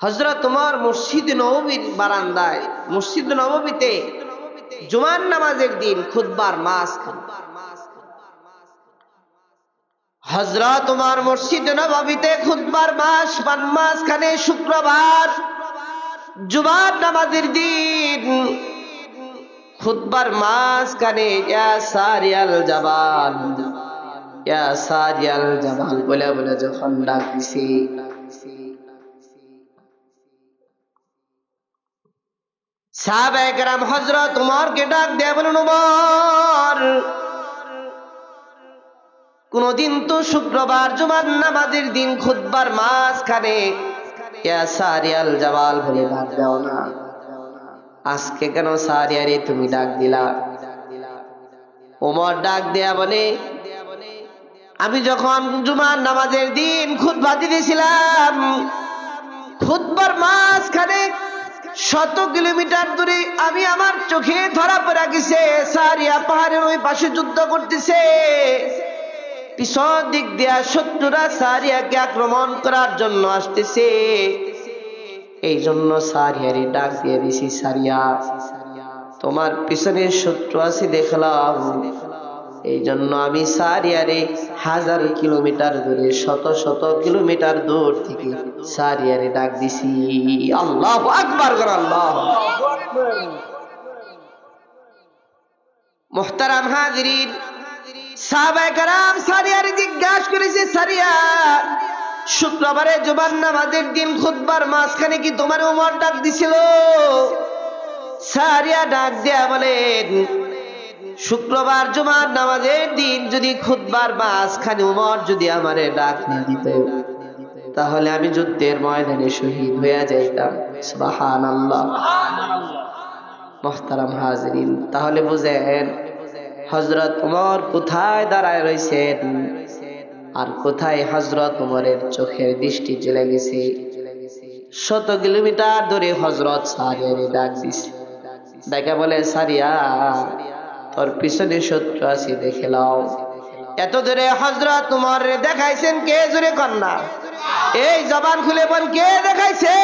হজরত তোমার মসজিদ নবীর বারান্দায় মসজিদ নবীতে জুমার নামাজের দিন খুদবার মাস হজরত তোমার মসজিদ নবীতে খুদবার মাস পান মাঝখানে শুক্রবার। জুমার নামাজের দিন খুদবার মাঝখানে, ইয়া সারিয়াল জাবাল সারিয়াল জাবাল বলে বলে যখন ডাক সাহাবাহাম হজরত উমরকে ডাক দেয়া কোনদিন তো শুক্রবার জুমার নামাজের দিন খুদবার মাঝখানে সারিয়াল জাবাল বলে ডাক দাও না। আজকে কেন সারিয়ারে তুমি ডাক দিলা? ওমর ডাক দেয়া বলে, আমি যখন জুমার নামাজের দিন খুদবা দিতেছিলাম খুদবার মাঝখানে শত কিলোমিটার দূরে আমি আমার চোখে ধরা পড়া গেছে। সারিয়া পাহাড়ের ওই পাশে যুদ্ধ করতেছে। দিক দিয়া শত্রুরা সারিয়াকে আক্রমণ করার জন্য আসতেছে। এই জন্য সারিয়ারে ডাক দিয়ে দিছি, সারিয়া, তোমার পিছনে শত্রু আছে দেখলাম এই জন্য আমি সারিয়ারে হাজার কিলোমিটার দূরে শত শত কিলোমিটার দূর থেকে সারিয়ারে ডাক দিছি। আল্লাহ আকবার কর আল্লাহ মোহতারাম হাজরিন, সাহাবায়ে কারাম সারিয়ারে জিজ্ঞাসা করেছে, সারিয়া, শুক্রবারে জুবান নামাজের দিন খুদবার মাঝখানে কি তোমার উমর ডাক দিছিল? সারিয়া ডাক দেয়া বলেন শুক্রবার জুমার নামাজের দিন যদি খুদবার মাঝখানে উমর যদি আমারে ডাক না দিত, তাহলে আমি যুদ্ধের ময়দানে শহীদ হয়ে যাইতাম। সুবাহান আল্লাহ মোহতারাম হাজরিন, তাহলে বুঝেন হজরত উমর কোথায় দাঁড়ায় রয়েছেন আর কোথায় হজরত উমরের চোখের দৃষ্টি চলে গেছে? শত কিলোমিটার দূরে হজরত সারিয়ারে ডাক দিছে। ডাকা বলে, সারিয়া তোর পিছনে শত্রু আছে, দেখে লাও এত দূরে হজরত উমর দেখাইছেন কে জোরে কন্যা? এই জবান খুলে বল, কে দেখাইছে?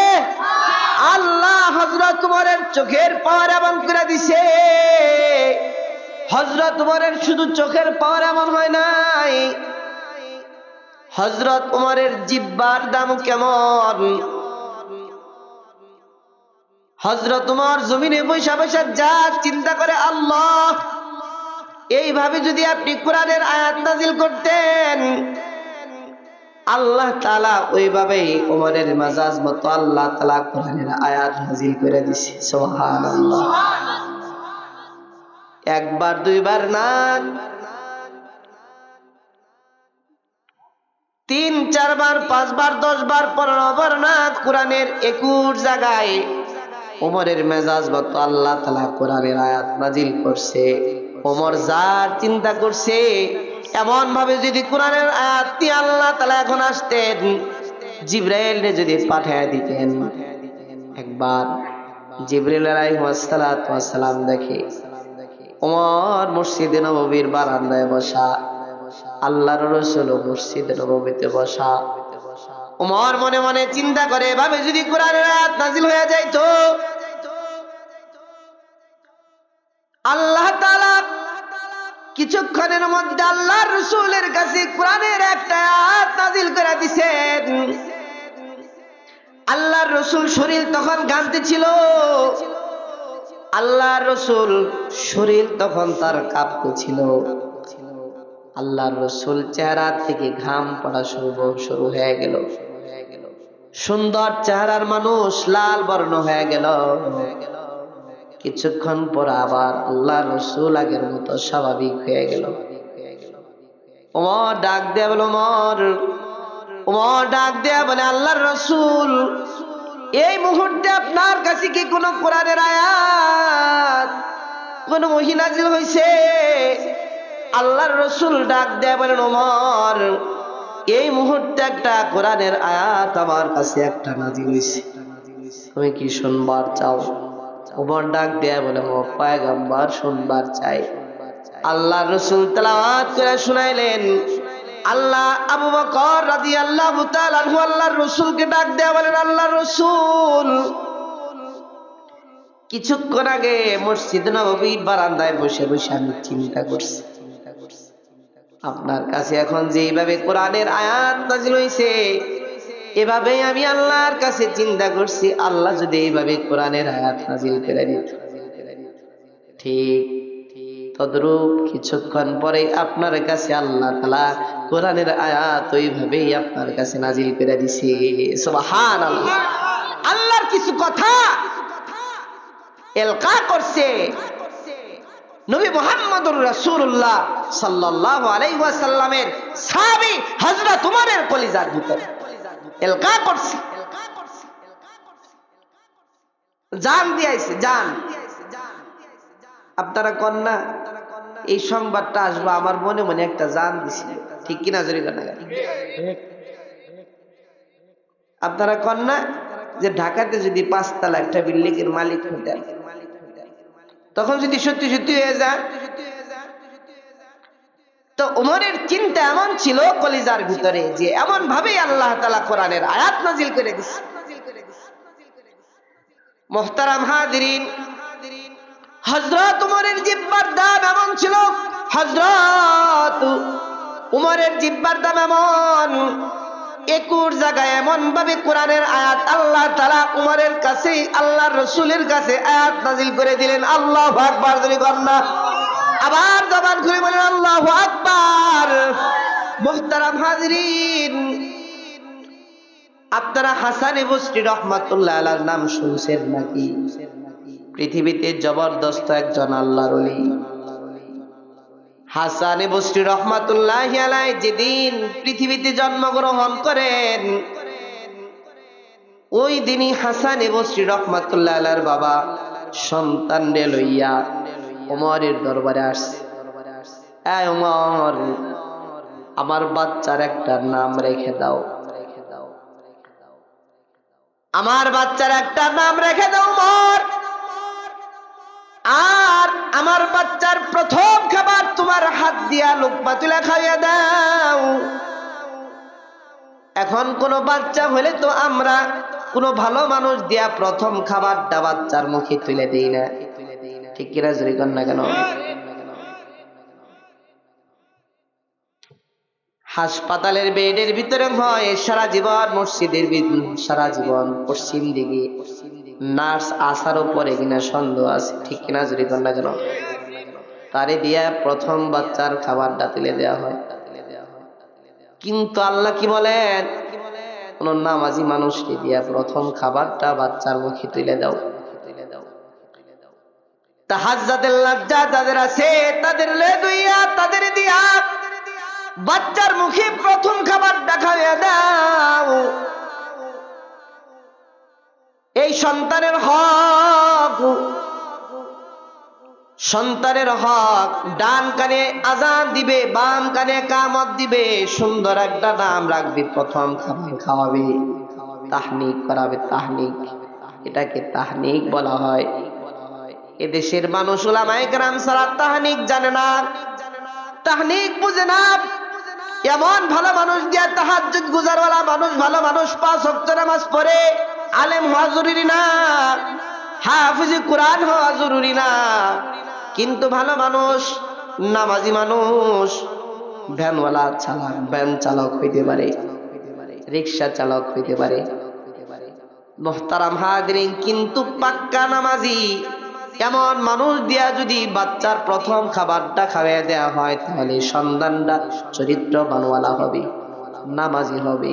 আল্লাহ হজরত উমরের চোখের পাওয়ার এমন করে দিছে। হজরত উমরের শুধু চোখের পাওয়ার এমন হয় নাই। হজরত উমরের জিব্বার দাম কেমন? হজরত উমর জমিনে বৈশা বৈশা যা চিন্তা করে আল্লাহ এইভাবে যদি আপনি কোরআনের আয়াত নাজিল করতেন, আল্লাহ তালা ওইভাবেই ওমরের মাজাজ মতো আল্লাহ তালা কোরআনের আয়াত নাজিল করে দিছে। সোহান একবার, দুইবার না, তিন, চারবার, পাঁচবার, দশবার পনেরো বার না, কোরআনের একুশ জায়গায় ওমরের মেজাজ মতো আল্লাহ তালা কোরআনের আয়াত নাজিল করছে। ওমর যার চিন্তা করছে এমন ভাবে যদি কোরআনের আয়াত দিয়ে আল্লাহ তালা এখন আসতেন জিব্রাইল যদি পাঠায় দিতেন। একবার জিব্রাইল সালাম দেখে, ওমর মসজিদে নবীর বারান্দায় বসা, আল্লাহর রসুল মসজিদ নবীতে বসা। উমর মনে মনে চিন্তা করে ভাবে যদি কোরআনের আয়াত নাজিল হয়ে যাইতো, আল্লাহ তাআলা কিছুক্ষণের মধ্যে আল্লাহর রসুলের কাছে কোরআনের একটা আয়াত নাজিল করে দিছেন। আল্লাহর রসুল শরীর তখন গানতে ছিল আল্লাহর রসুল শরীর তখন তার কাঁপতে ছিল আল্লাহর রসুল চেহারা থেকে ঘাম পড়া শুরু শুরু হয়ে গেল। সুন্দর চেহারার মানুষ লাল বর্ণ হয়ে গেল। কিছুক্ষণ পর আবার আল্লাহ রসুল আগের মতো স্বাভাবিক হয়ে গেল। উমর ডাক দেয়া বলে, উমর উমর ডাক দেয়া বলে, আল্লাহর রসুল, এই মুহূর্তে আপনার কাছে কি কোন কোরআনের আয়াত, কোন মহিনাজিল হয়েছে আল্লাহর রসুল ডাক দেয়া বলেন ওমর এই মুহূর্তে একটা কোরআনের আয়াত আমার কাছে একটা নাজিল হয়েছে তুমি কি শুনবার চাও? ওমর ডাক দেয়া বলে, ও পায়গাম্বার, শুনবার চাই। আল্লাহ রসুল তালাওয়াত করে শুনাইলেন। আল্লাহ আবু বকর রাদিয়াল্লাহু তাআলা আনহু আল্লাহর রাসূলকে ডাক দেয়া বলেন, আল্লাহর রাসূল! কিছুক্ষণ আগে মসজিদ নববীর বারান্দায় বসে বসে আমি চিন্তা করছি। আপনার কাছে এখন যেভাবে কোরআনের আয়াত নাজিল হইছে এভাবে আমি আল্লাহর কাছে চিন্তা করছি, আল্লাহ যদি এইভাবে কোরআনের আয়াত নাজিল করে দিত। ঠিক তদ্রূপ কিছুক্ষণ পরে আপনার কাছে আল্লাহ তালা কোরআনের আয়াত ওইভাবেই আপনার কাছে নাজিল করে দিছে। সুবহান আল্লাহ আল্লাহর কিছু কথা এলকা করছে। নবী মোহাম্মদুর রাসূলুল্লাহ সাল্লাল্লাহু আলাইহি ওয়াসাল্লামের সাহাবী হযরত উমরের কলিজার ভিতরে। এলকা করছে। জান দিয়েছে জান। আপনারা কন্যা এই সংবাদটা আসবে আমার মনে মনে একটা জান দিছিল ঠিক কিনা জরি আপনারা কন্যা যে ঢাকাতে যদি পাঁচতলা একটা বিল্ডিং এর মালিক হতেন তখন যদি সত্যি সত্যি হয়ে যায় তো উমরের চিন্তা এমন ছিল কলিজার ভিতরে যে এমন ভাবেই আল্লাহ তালা কোরআনের আয়াত নাজিল করে দিচ্ছে মোহতারাম হাদিরিন হজরত উমরের জিব্বার দাম এমন ছিল হজরত উমরের জিব্বার দাম এমন একুর জায়গায় এমন ভাবে কোরআনের আয়াত আল্লাহ তালা উমরের কাছে আল্লাহ রসুলের কাছে আয়াত নাজিল করে দিলেন। আল্লাহ কন্যা আবার জবান ঘুরে বলেন, আল্লাহ আকবার। মোহতারাম হাজরিন, আপনারা হাসানে বস্রি রহমাতুল্লাহ আলার নাম শুনছেন নাকি? পৃথিবীতে জবরদস্ত একজন আল্লাহর অলি হাসানে বস্রি রহমাতুল্লাহ আলাই যেদিন পৃথিবীতে জন্মগ্রহণ করেন, ওই দিনই হাসানে বস্রি রহমাতুল্লাহ আলার বাবা সন্তান রে লইয়া ওমরের দরবারে আসছে। আমার বাচ্চার একটা নাম রেখে দাও। আমার বাচ্চার একটা নাম রেখে দাও ওমর। আর আমার বাচ্চার প্রথম খাবার তোমার হাত দিয়া লোকমা তুলে খাইয়া দাও। এখন কোন বাচ্চা হলে তো আমরা কোন ভালো মানুষ দিয়া প্রথম খাবারটা বাচ্চার মুখে তুলে দেই না। ঠিক কিনা জুরি কর না কেন? হাসপাতালের বেডের ভিতরে হয় সারা জীবন মসজিদের সারা জীবন পশ্চিম দিকে নার্স আসার উপরে কিনা সন্দেহ আছে, ঠিক কিনা জুরি কর না কেন? তারে দিয়া প্রথম বাচ্চার খাবারটা তুলে দেওয়া হয়। কিন্তু আল্লাহ কি বলেন? কোন নামাজি মানুষকে দিয়া প্রথম খাবারটা বাচ্চার মুখে তুলে দাও। তাহাজ্জাদের লজ্জা যাদের আছে, তাদের লে দুইয়া, তাদের দিয়া। বাচ্চার মুখে প্রথম খাবার দেখাইয়া দাও এই সন্তানের হক সন্তানের হক, ডান কানে আজান দিবে, বাম কানে কামত দিবে, সুন্দর একটা নাম রাখবে, প্রথম খাবার খাওয়াবে। তাহনিক করাবে তাহনিক। এটাকে তাহনিক বলা হয়। এদেশের মানুষ ওলামায়ে কেরাম সারা তাহানিক জানে না। তাহানিক বুঝে না। এমন ভালো মানুষ দিয়া তাহাজ্জুদ গুজারওয়ালা মানুষ, ভালো মানুষ পাঁচ ওয়াক্ত নামাজ পড়ে, আলেম হওয়া জরুরি না। হাফিজ কোরআন হওয়া জরুরি না। কিন্তু ভালো মানুষ, নামাজি মানুষ, ভ্যানওয়ালা চালক, ভ্যান চালক হইতে পারে, রিক্সা চালক হইতে পারে। মোহতারাম হাদিন কিন্তু পাক্কা নামাজি। এমন মানুষ দিয়া যদি বাচ্চার প্রথম খাবারটা খাওয়াই দেওয়া হয়, তাহলে সন্তানটা চরিত্রবানওয়ালা হবে নামাজি হবে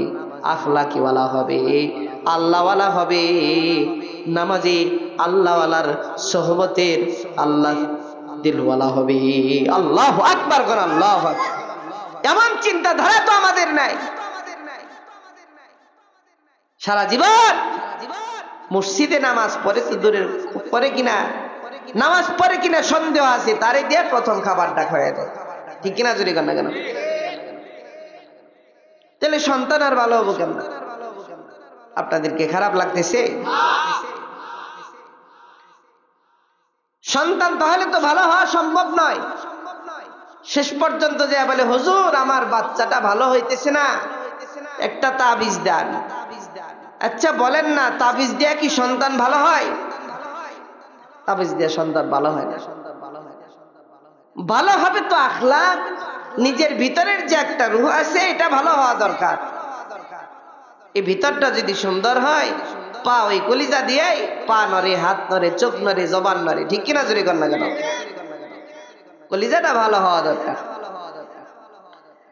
আখলাকিওয়ালা হবে, আল্লাহওয়ালা হবে। নামাজি আল্লাহওয়ালার সহবতের আল্লাহ দিলওয়ালা হবে। আল্লাহ আকবার কর আল্লাহ। এমন চিন্তাধারা তো আমাদের নাই। সারা জীবন মসজিদে নামাজ পড়ে তো দূরের পরে কিনা? নামাজ পড়ে কিনা সন্দেহ আছে, তারে দিয়ে প্রথম খাবারটা খাওয়া দেয়। ঠিক কিনা জুড়ে কেন কেন? তাহলে সন্তান আর ভালো হব কেমন? আপনাদেরকে খারাপ লাগতেছে? সন্তান তাহলে তো ভালো হওয়া সম্ভব নয়। শেষ পর্যন্ত যে বলে, হুজুর, আমার বাচ্চাটা ভালো হইতেছে না। একটা তাবিজ দেন। আচ্ছা বলেন না, তাবিজ দেয়া কি সন্তান ভালো হয়? তাবিজ দিয়ে সন্তান ভালো হয় না। ভালো হবে তো আখলাক। নিজের ভিতরের যে একটা রুহ আছে, এটা ভালো হওয়া দরকার। এই ভিতরটা যদি সুন্দর হয়, পা ওই কলিজা দিয়ে পা নরে হাত নরে চোখ নরে জবান নরে ঠিক কিনা জোরে কর না কেন? কলিজাটা ভালো হওয়া দরকার।